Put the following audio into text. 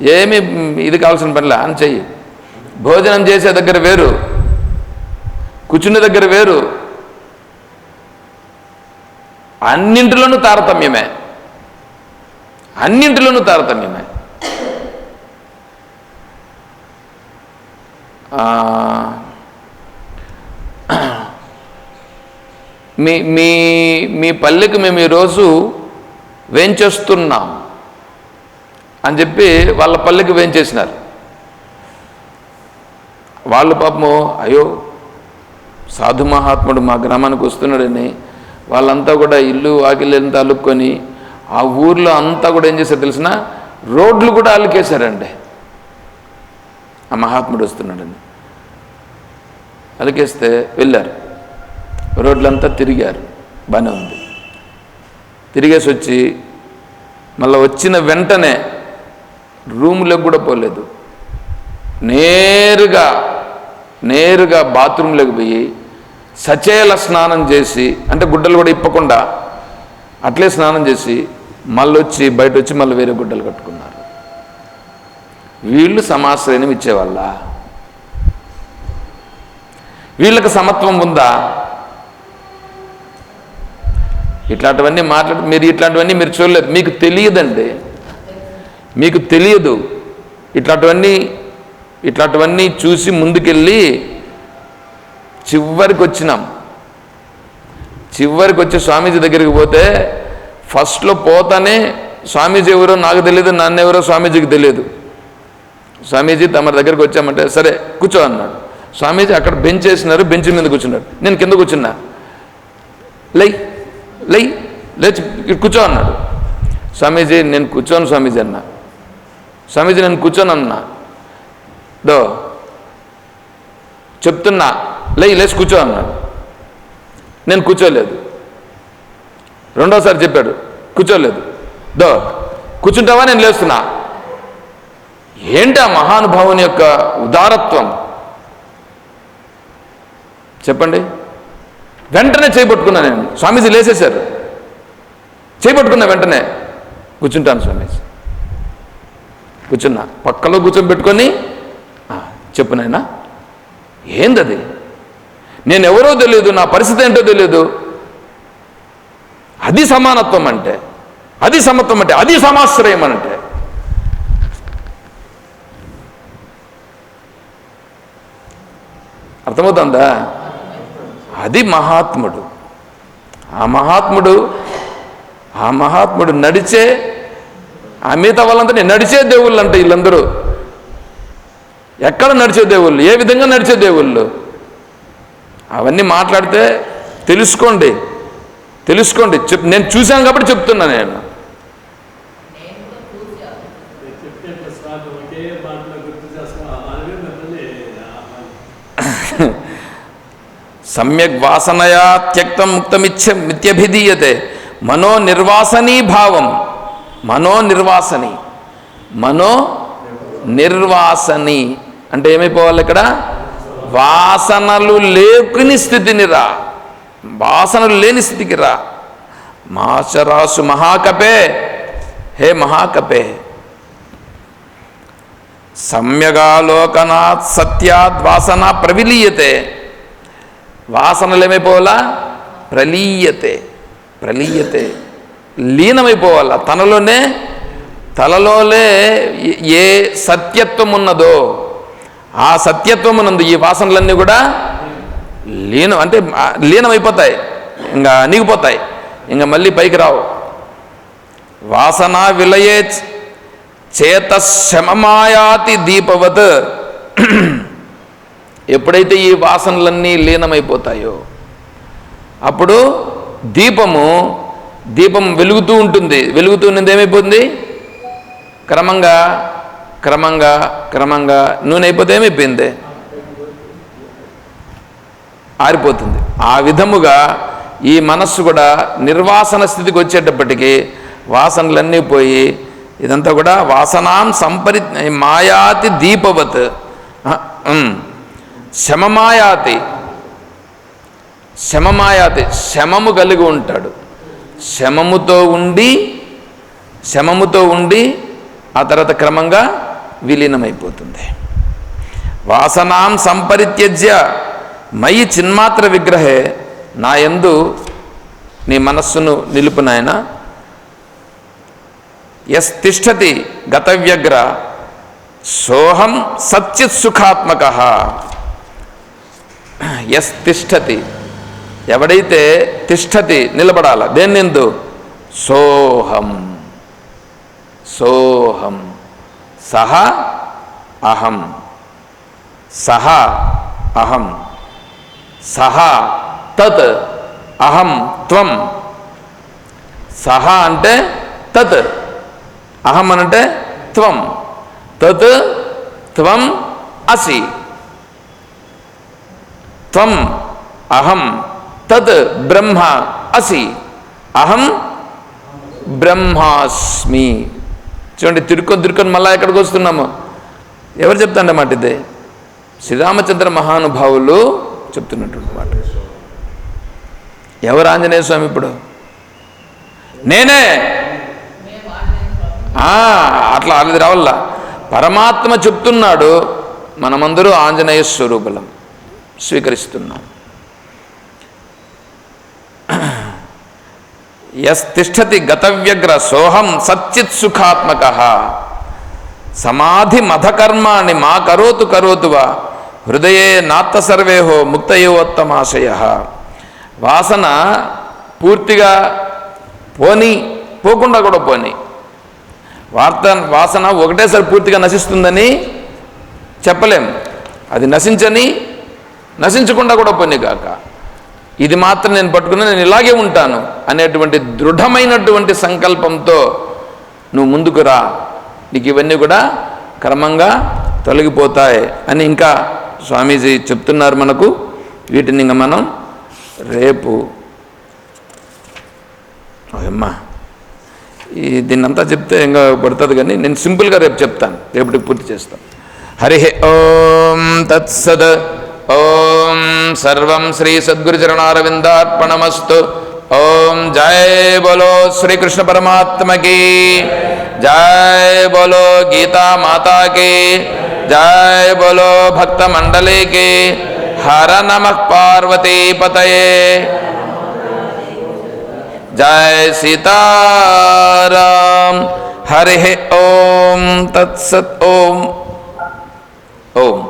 ఏమి ఇది కావాల్సిన పనిలే అని చెయ్యి. భోజనం చేసే దగ్గర వేరు కూర్చునే దగ్గర వేరు. అన్నింటిలోనూ తారతమ్యమే. అన్నింటిలోనూ తారతమ్యమే. మీ మీ మీ పల్లెకి మేము ఈరోజు వేంచేస్తున్నాం. అని చెప్పి వాళ్ళ పల్లెకి వేయించేసినారు. వాళ్ళు పాపము అయ్యో సాధు మహాత్ముడు మా గ్రామానికి వస్తున్నాడని వాళ్ళంతా కూడా ఇల్లు వాకిళ్ళంతా అలుక్కొని ఆ ఊర్లో అంతా కూడా ఏం చేశారు తెలిసిన రోడ్లు కూడా అలికేశారండి. ఆ మహాత్ముడు వస్తున్నాడని. అలికేస్తే వెళ్ళారు. రోడ్లంతా తిరిగారు. బాగానే ఉంది. తిరిగేసి వచ్చి మళ్ళీ వచ్చిన వెంటనే రూమ్లోకి కూడా పోలేదు. నేరుగా నేరుగా బాత్రూంలోకి పోయి సచేల స్నానం చేసి అంటే గుడ్డలు కూడా ఇప్పకుండా అట్లే స్నానం చేసి మళ్ళీ వచ్చి బయట వచ్చి మళ్ళీ వేరే గుడ్డలు కట్టుకున్నారు. వీళ్ళు సమాశ్రయం ఇచ్చేవాళ్ళ? వీళ్ళకి సమత్వం ఉందా? ఇట్లాంటివన్నీ మాట్లాడు మీరు ఇట్లాంటివన్నీ మీరు చూడలేదు. మీకు తెలియదండి. మీకు తెలియదు. ఇట్లాంటివన్నీ ఇట్లాంటివన్నీ చూసి ముందుకెళ్ళి చివరికి వచ్చినాం. చివరికి వచ్చి స్వామీజీ దగ్గరికి పోతే ఫస్ట్లో పోతానే స్వామీజీ ఎవరో నాకు తెలియదు నన్ను ఎవరో స్వామీజీకి తెలియదు. స్వామీజీ తమ దగ్గరికి వచ్చామంటే సరే కూర్చో అన్నాడు. స్వామీజీ అక్కడ బెంచ్ వేసినారు బెంచ్ మీద కూర్చున్నాడు నేను కింద కూర్చున్నా. లై లై లేచి కూర్చో అన్నాడు. స్వామీజీ నేను కూర్చోను స్వామీజీ అన్నా. స్వామీజీ నేను కూర్చొని అన్నా దో చెప్తున్నా లే లేచి కూర్చో అన్నాడు నేను కూర్చోలేదు. రెండోసారి చెప్పాడు కూర్చోలేదు. దో కూర్చుంటావా? నేను లేస్తున్నా. ఏంటి ఆ మహానుభావుని యొక్క ఉదారత్వం? చెప్పండి. వెంటనే చేపట్టుకున్నా నేను. స్వామీజీ లేసేశారు. చేయబట్టుకున్నా వెంటనే కూర్చుంటాను స్వామీజీ. కూర్చున్నా. పక్కలో కూర్చొని పెట్టుకొని "ఆ, చెప్పు నాయనా ఏందది? నేను ఎవరో తెలియదు నా పరిస్థితి ఏంటో తెలియదు అది సమానత్వం అంటే అది సమత్వం అంటే అది సమాశ్రయం అంటే. అర్థమవుతుందా? అది మహాత్ముడు. ఆ మహాత్ముడు ఆ మహాత్ముడు నడిచే ఆ మిగతా వాళ్ళంతా నేను నడిచే దేవుళ్ళు అంటే వీళ్ళందరూ. ఎక్కడ నడిచే దేవుళ్ళు? ఏ విధంగా నడిచే దేవుళ్ళు? అవన్నీ మాట్లాడితే తెలుసుకోండి. తెలుసుకోండి. చెప్ నేను చూశాను కాబట్టి చెప్తున్నా నేను. సమ్యక్ వాసనయా త్యక్తం ముక్తమిచ్చ మిత్యభిధీయతే. మనో నిర్వాసనీ భావం. మనో నిర్వాసని మనో నిర్వాసని అంటే ఏమైపోవాలి ఇక్కడ? వాసనలు లేకుని స్థితిని రా. వాసనలు లేని స్థితికి రా. మాచరాసు మహాకపే. హే మహాకపే. సమ్యగాలోకనాత్ సత్యాద్ వాసన ప్రవిలీయతే. వాసనలు ఏమైపోవాలా ప్రలీయతే. ప్రలీయతే. లీనమైపోవాల. తనలోనే తలలోనే ఏ సత్యత్వం ఉన్నదో ఆ సత్యత్వం ఈ వాసనలన్నీ కూడా లీనం అంటే లీనమైపోతాయి. ఇంకా నిగిపోతాయి ఇంకా మళ్ళీ పైకి రావు. వాసన విలయే చేత శమమాయాతి దీపవత్. ఎప్పుడైతే ఈ వాసనలన్నీ లీనమైపోతాయో అప్పుడు దీపము దీపం వెలుగుతూ ఉంటుంది. వెలుగుతూ ఉన్నది ఏమైపోతుంది? క్రమంగా క్రమంగా క్రమంగా నూనె అయిపోతే ఏమైపోయింది? ఆరిపోతుంది. ఆ విధముగా ఈ మనస్సు కూడా నిర్వాసన స్థితికి వచ్చేటప్పటికి వాసనలన్నీ పోయి ఇదంతా కూడా వాసనాం సంపరి మాయాతి దీపవత్. శమమాయాతి. శమమాయాతి. శమము కలిగి ఉంటాడు. శమముతో ఉండి శమముతో ఉండి ఆ తర్వాత క్రమంగా విలీనమైపోతుంది. వాసనాం సంపరిత్యజ్య మయి చిన్మాత్ర విగ్రహే నా యందు నీ మనస్సును నిలుపునాయన ఎస్ తిష్టతి గతవ్యగ్ర సోహం సచ్చిత్ సుఖాత్మక ఎస్ తిష్టతి ఎవడైతే తిష్టతి నిలబడాల దేన్నెందు? సోహం. సోహం. సహ అహం. సహ అహం. సహ తత్ అహం త్వం. సహ అంటే తత్. అహం అంటే త్వం. తత్ త్వం అసి. త్వం అహం. తత్ బ్రహ్మ అసి. అహం బ్రహ్మాస్మి. చూడండి తిరుక్కొని తిరుక్కొని మళ్ళా ఎక్కడికి వస్తున్నాము? ఎవరు చెప్తాండే ఇది? శ్రీరామచంద్ర మహానుభావులు చెప్తున్నటువంటి మాట. ఎవరు ఆంజనేయ స్వామి ఇప్పుడు? నేనే. ఆ, అట్లా అది రావల్ల. పరమాత్మ చెప్తున్నాడు మనమందరూ ఆంజనేయ స్వరూపులం స్వీకరిస్తున్నాం. ఎస్తిష్టతి గతవ్యగ్ర సోహం సచ్చిత్ సుఖాత్మక. సమాధి మధకర్మాణి మా కరోతు కరోతు వా హృదయే నాత్త సర్వేహో ముక్తయోత్తమాశయ. వాసన పూర్తిగా పోని పోకుండా కూడా పోని. వార్త వాసన ఒకటేసారి పూర్తిగా నశిస్తుందని చెప్పలేం. అది నశించని నశించకుండా కూడా పోనీ కాక ఇది మాత్రం నేను పట్టుకుని నేను ఇలాగే ఉంటాను అనేటువంటి దృఢమైనటువంటి సంకల్పంతో నువ్వు ముందుకు రా. నీకు ఇవన్నీ కూడా క్రమంగా తొలగిపోతాయి అని ఇంకా స్వామీజీ చెప్తున్నారు మనకు. వీటిని ఇంకా మనం రేపు అమ్మా ఈ దీన్నంతా చెప్తే ఇంకా పడుతుంది కానీ నేను సింపుల్గా రేపు చెప్తాను. రేపటికి పూర్తి చేస్తాను. హరి ఓం తత్సద్ ओम सर्वम श्री सद्गुरुचरणारविंदार्पणमस्तु। ओम जय बोलो श्री कृष्ण परमात्म की। जय बोलो गीता माता की। जय बोलो भक्त मंडली की। हर नमः पार्वती पतये। जय सीताराम। हरे ओम, तत्सत ओम। ओम।